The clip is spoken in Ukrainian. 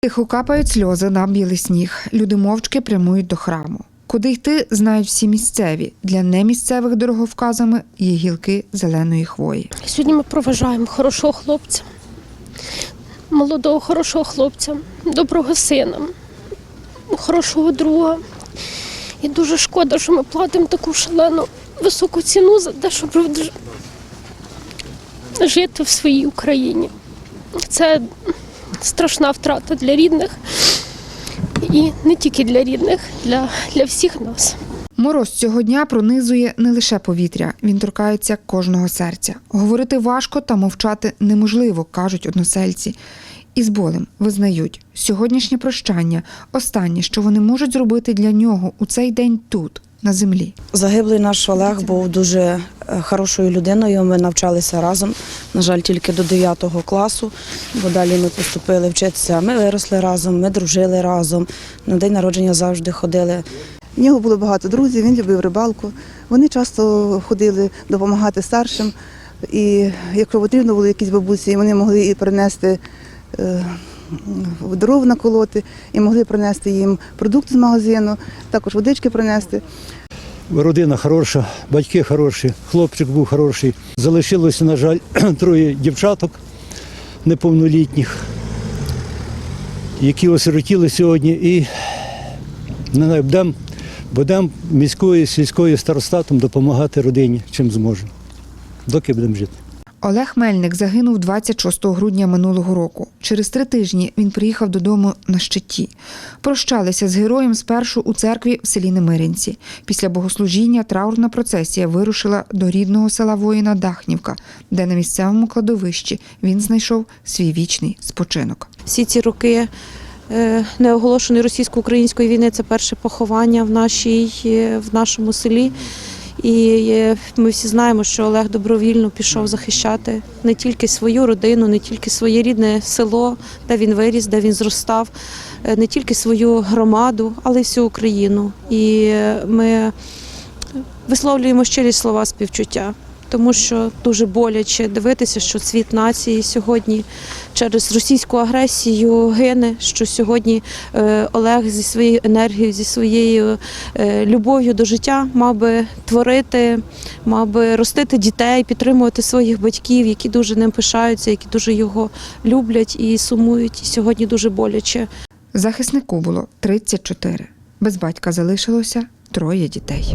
Тихо капають сльози на білий сніг. Люди мовчки прямують до храму. Куди йти, знають всі місцеві. Для немісцевих дороговказами є гілки зеленої хвої. Сьогодні ми проважаємо хорошого хлопця, молодого хорошого хлопця, доброго сина, хорошого друга. І дуже шкода, що ми платимо таку шалену високу ціну за те, щоб жити в своїй Україні. Це страшна втрата для рідних. І не тільки для рідних, для, для всіх нас. Мороз цього дня пронизує не лише повітря, він торкається кожного серця. Говорити важко та мовчати неможливо, кажуть односельці. І з болем визнають, сьогоднішнє прощання останнє, що вони можуть зробити для нього у цей день тут, на землі. Загиблий наш Олег був дуже е, хорошою людиною. Ми навчалися разом. На жаль, тільки до 9 класу, бо далі ми поступили вчитися. Ми виросли разом, ми дружили разом. На день народження завжди ходили. В нього було багато друзів, він любив рибалку. Вони часто ходили допомагати старшим. І якщо потрібно було якісь бабусі, вони могли і принести е, дров наколоти, і могли принести їм продукти з магазину, також водички принести. Родина хороша, батьки хороші, хлопчик був хороший. Залишилося, на жаль, троє дівчаток неповнолітніх, які осиротіли сьогодні. І не знаю, будемо будем міською, сільською старостатом допомагати родині, чим зможемо, доки будемо жити. Олег Мельник загинув 26 грудня минулого року. Через три тижні він приїхав додому на щиті. Прощалися з героєм спершу у церкві в селі Немиринці. Після богослужіння траурна процесія вирушила до рідного села воїна Дахнівка, де на місцевому кладовищі він знайшов свій вічний спочинок. всі ці роки е, неоголошеної російсько-української війни це перше поховання в, нашій, е, в нашому селі. І ми всі знаємо, що Олег добровільно пішов захищати не тільки свою родину, не тільки своє рідне село, де він виріс, де він зростав, е, не тільки свою громаду, але й всю Україну. І е, ми висловлюємо щирі слова співчуття, тому що дуже боляче дивитися, що цвіт нації сьогодні через російську агресію гине. Що сьогодні е, Олег зі своєю енергією, зі своєю е, любов'ю до життя мав би творити, мав би ростити дітей, підтримувати своїх батьків, які дуже ним пишаються, які дуже його люблять і сумують. І сьогодні дуже боляче. Захиснику було 34. Без батька залишилося троє дітей.